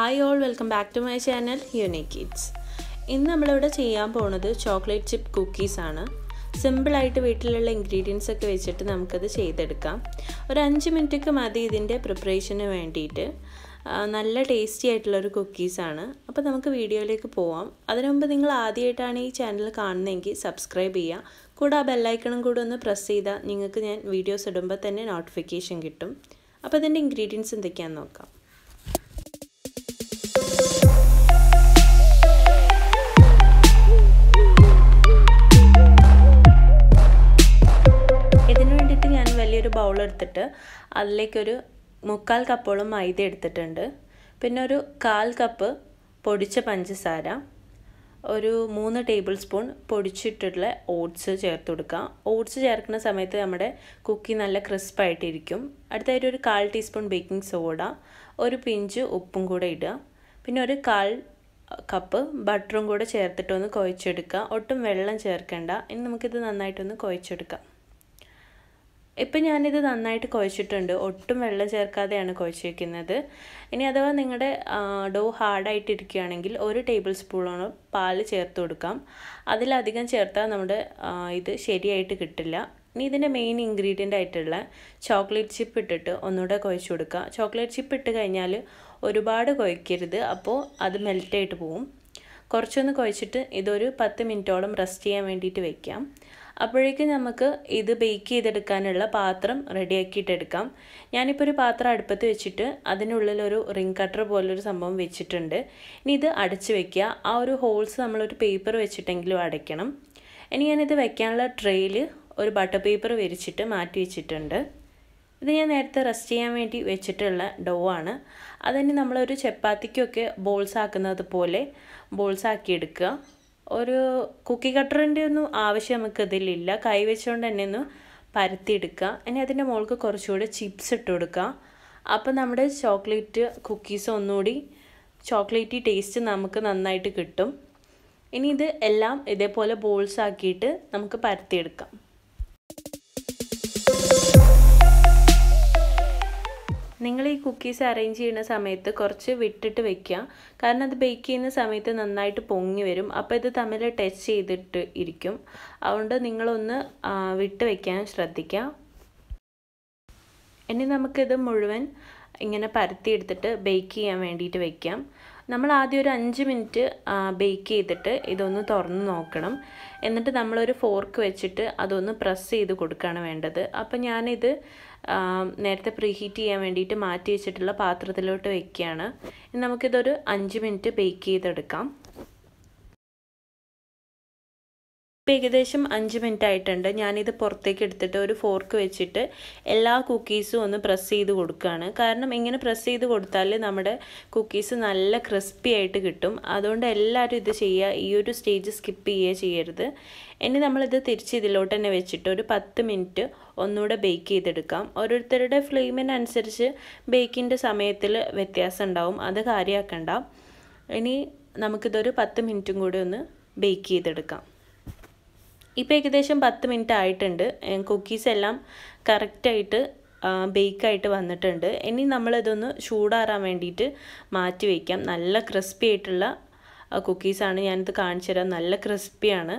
Hi all welcome back to my channel unique kids ഇന്ന് നമ്മളിവിടെ ചെയ്യാൻ പോണത് ചോക്ലേറ്റ് ചിപ്പ് കുക്കീസ് ആണ്. സിമ്പിളായിട്ട് വീട്ടിലുള്ള ഇൻഗ്രീഡിയൻസ് ഒക്കെ വെച്ചിട്ട് നമുക്കത് ചെയ്തെടുക്കാം. ഒരു അഞ്ച് മിനിറ്റൊക്കെ മതി ഇതിന്റെ പ്രിപ്പറേഷന് വേണ്ടിയിട്ട്. നല്ല ടേസ്റ്റി ആയിട്ടുള്ളൊരു കുക്കീസാണ് അപ്പോൾ നമുക്ക് വീഡിയോയിലേക്ക് പോവാം. അതിനു മുമ്പ് നിങ്ങൾ ആദ്യമായിട്ടാണ് ഈ ചാനൽ കാണുന്നതെങ്കിൽ സബ്സ്ക്രൈബ് ചെയ്യുക കൂടെ ആ ബെല്ലൈക്കണും കൂടെ ഒന്ന് പ്രസ് ചെയ്താൽ നിങ്ങൾക്ക് ഞാൻ വീഡിയോസ് ഇടുമ്പോൾ തന്നെ നോട്ടിഫിക്കേഷൻ കിട്ടും. അപ്പോൾ ഇതിന്റെ ഇൻഗ്രീഡിയൻസ് എന്തൊക്കെയാണെന്ന് നോക്കാം. എടുത്തിട്ട് അതിലേക്കൊരു മുക്കാൽ കപ്പോളം മൈദ എടുത്തിട്ടുണ്ട്. പിന്നെ ഒരു കാൽ കപ്പ് പൊടിച്ച പഞ്ചസാര ഒരു മൂന്ന് ടേബിൾ സ്പൂൺ പൊടിച്ചിട്ടുള്ള ഓട്സ് ചേർത്ത് കൊടുക്കുക. ഓട്സ് ചേർക്കുന്ന സമയത്ത് നമ്മുടെ കുക്കി നല്ല ക്രിസ്പായിട്ടിരിക്കും. അടുത്തായിട്ട് ഒരു കാൽ ടീസ്പൂൺ ബേക്കിംഗ് സോഡ ഒരു പിഞ്ച് ഉപ്പും കൂടെ ഇടുക. പിന്നെ ഒരു കാൽ കപ്പ് ബട്ടറും കൂടെ ചേർത്തിട്ടൊന്ന് കുഴച്ചെടുക്കുക. ഒട്ടും വെള്ളം ചേർക്കേണ്ട. ഇനി നമുക്കിത് നന്നായിട്ടൊന്ന് കുഴച്ചെടുക്കാം. ഇപ്പം ഞാനിത് നന്നായിട്ട് കുഴച്ചിട്ടുണ്ട്. ഒട്ടും വെള്ളം ചേർക്കാതെയാണ് കുഴച്ചിരിക്കുന്നത്. ഇനി അഥവാ നിങ്ങളുടെ ഡോ ഹാർഡായിട്ടിരിക്കുകയാണെങ്കിൽ ഒരു ടേബിൾ സ്പൂണോളം പാൽ ചേർത്ത് കൊടുക്കാം. അതിലധികം ചേർത്താൽ നമ്മുടെ ഇത് ശരിയായിട്ട് കിട്ടില്ല. ഇനി ഇതിന്റെ മെയിൻ ഇൻഗ്രീഡിയന്റ് ആയിട്ടുള്ള ചോക്ലേറ്റ് ചിപ്പ് ഇട്ടിട്ട് ഒന്നുകൂടെ കുഴച്ച് കൊടുക്കുക ചോക്ലേറ്റ് ചിപ്പ് ഇട്ട് കഴിഞ്ഞാൽ ഒരുപാട് കുഴക്കരുത്. അപ്പോൾ അത് മെൽറ്റായിട്ട് പോവും. കുറച്ചൊന്ന് കുഴച്ചിട്ട് ഇതൊരു പത്ത് മിനിറ്റോളം റെസ്റ്റ് ചെയ്യാൻ വേണ്ടിയിട്ട് വെക്കാം. അപ്പോഴേക്കും നമുക്ക് ഇത് ബേക്ക് ചെയ്തെടുക്കാനുള്ള പാത്രം റെഡിയാക്കിയിട്ടെടുക്കാം. ഞാനിപ്പോൾ ഒരു പാത്രം അടുപ്പത്ത് വെച്ചിട്ട് അതിനുള്ളിലൊരു റിംഗ് കട്ടർ പോലൊരു സംഭവം വെച്ചിട്ടുണ്ട്. ഇനി ഇത് അടച്ച് വെക്കുക. ആ ഒരു ഹോൾസ് നമ്മളൊരു പേപ്പർ വെച്ചിട്ടെങ്കിലും അടയ്ക്കണം. ഇനി ഞാനിത് വെക്കാനുള്ള ട്രെയിൽ ഒരു ബട്ടർ പേപ്പർ വിരിച്ചിട്ട് മാറ്റി വെച്ചിട്ടുണ്ട്. ഇത് ഞാൻ നേരത്തെ റെസ്റ്റ് ചെയ്യാൻ വേണ്ടി വെച്ചിട്ടുള്ള ഡോ ആണ്. അതിന് നമ്മളൊരു ചപ്പാത്തിക്കൊക്കെ ബോൾസ് ആക്കുന്നത് പോലെ ബോൾസ് ആക്കി എടുക്കുക ഒരു കുക്കി കട്ടറിന്റെ ഒന്നും ആവശ്യം നമുക്ക് ഇതിലില്ല. കൈ വെച്ചുകൊണ്ട് തന്നെ ഒന്ന് പരത്തിയെടുക്കുക. ഇനി അതിന്റെ മുകൾക്ക് കുറച്ചുകൂടി ചിപ്സ് ഇട്ട് കൊടുക്കുക. അപ്പോൾ നമ്മുടെ ചോക്ലേറ്റ് കുക്കീസ് ഒന്നുകൂടി ചോക്ലേറ്റി ടേസ്റ്റ് നമുക്ക് നന്നായിട്ട് കിട്ടും. ഇനി ഇത് എല്ലാം ഇതേപോലെ ബോൾസ് ആക്കിയിട്ട് നമുക്ക് പരത്തിയെടുക്കാം. കുക്കീസ് അറേഞ്ച് ചെയ്യുന്ന സമയത്ത് കുറച്ച് വിട്ടിട്ട് വെക്കുക. കാരണം അത് ബേക്ക് ചെയ്യുന്ന സമയത്ത് നന്നായിട്ട് പൊങ്ങി വരും. അപ്പോൾ ഇത് തമ്മിൽ ടച്ച് ചെയ്തിട്ട് ഇരിക്കും. അതുകൊണ്ട് നിങ്ങളൊന്ന് വിട്ട് വെക്കാൻ ശ്രദ്ധിക്കുക. ഇനി നമുക്കിത് മുഴുവൻ ഇങ്ങനെ പരത്തിയെടുത്തിട്ട് ബേക്ക് ചെയ്യാൻ വേണ്ടിയിട്ട് വെക്കാം. നമ്മൾ ആദ്യം ഒരു അഞ്ച് മിനിറ്റ് ബേക്ക് ചെയ്തിട്ട് ഇതൊന്ന് തുറന്ന് നോക്കണം. എന്നിട്ട് നമ്മളൊരു ഫോർക്ക് വെച്ചിട്ട് അതൊന്ന് പ്രസ് ചെയ്ത് കൊടുക്കുകയാണ് വേണ്ടത്. അപ്പം ഞാനിത് നേരത്തെ പ്രീഹീറ്റ് ചെയ്യാൻ വേണ്ടിയിട്ട് മാറ്റി വെച്ചിട്ടുള്ള പാത്രത്തിലോട്ട് വെക്കുകയാണ്. നമുക്കിതൊരു അഞ്ച് മിനിറ്റ് ബേക്ക് ചെയ്തെടുക്കാം. ഇപ്പം ഏകദേശം അഞ്ച് മിനിറ്റ് ആയിട്ടുണ്ട്. ഞാനിത് പുറത്തേക്ക് എടുത്തിട്ട് ഒരു ഫോർക്ക് വെച്ചിട്ട് എല്ലാ കുക്കീസും ഒന്ന് പ്രസ് ചെയ്ത് കൊടുക്കുകയാണ് കാരണം ഇങ്ങനെ പ്രസ് ചെയ്ത് കൊടുത്താൽ നമ്മുടെ കുക്കീസ് നല്ല ക്രിസ്പി ആയിട്ട് കിട്ടും. അതുകൊണ്ട് എല്ലാവരും ഇത് ചെയ്യുക ഈ ഒരു സ്റ്റേജ് സ്കിപ്പ് ചെയ്യുക ചെയ്യരുത്. ഇനി നമ്മളിത് തിരിച്ച് ഇതിലോട്ട് തന്നെ വെച്ചിട്ട് ഒരു പത്ത് മിനിറ്റ് ഒന്നുകൂടെ ബേക്ക് ചെയ്തെടുക്കാം. ഓരോരുത്തരുടെ ഫ്ലെയിമിനനുസരിച്ച് ബേക്കിന്റെ സമയത്തിൽ വ്യത്യാസം ഉണ്ടാവും. അത് കാര്യമാക്കണ്ട ഇനി നമുക്കിതൊരു പത്ത് മിനിറ്റും കൂടി ഒന്ന് ബേക്ക് ചെയ്തെടുക്കാം. ഇപ്പോൾ ഏകദേശം പത്ത് മിനിറ്റ് ആയിട്ടുണ്ട്. കുക്കീസ് എല്ലാം കറക്റ്റായിട്ട് ബേക്കായിട്ട് വന്നിട്ടുണ്ട്. ഇനി നമ്മളിതൊന്ന് ചൂടാറാൻ വേണ്ടിയിട്ട് മാറ്റി വയ്ക്കാം നല്ല ക്രിസ്പി ആയിട്ടുള്ള കുക്കീസാണ് ഞാനിത് കാണിച്ചു തരാം. നല്ല ക്രിസ്പിയാണ്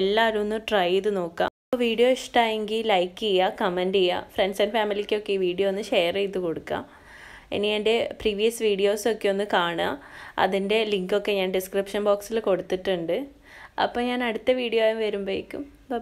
എല്ലാവരും ഒന്ന് ട്രൈ ചെയ്ത് നോക്കാം. അപ്പോൾ വീഡിയോ ഇഷ്ടമായെങ്കിൽ ലൈക്ക് ചെയ്യുക കമന്റ് ചെയ്യുക. ഫ്രണ്ട്സ് ആൻഡ് ഫാമിലിക്കൊക്കെ ഈ വീഡിയോ ഒന്ന് ഷെയർ ചെയ്ത് കൊടുക്കുക ഇനി എന്റെ പ്രീവിയസ് വീഡിയോസൊക്കെ ഒന്ന് കാണുക. അതിന്റെ ലിങ്കൊക്കെ ഞാൻ ഡിസ്ക്രിപ്ഷൻ ബോക്സിൽ കൊടുത്തിട്ടുണ്ട്. അപ്പോൾ ഞാൻ അടുത്ത വീഡിയോ വരുമ്പോഴേക്കും. ബൈ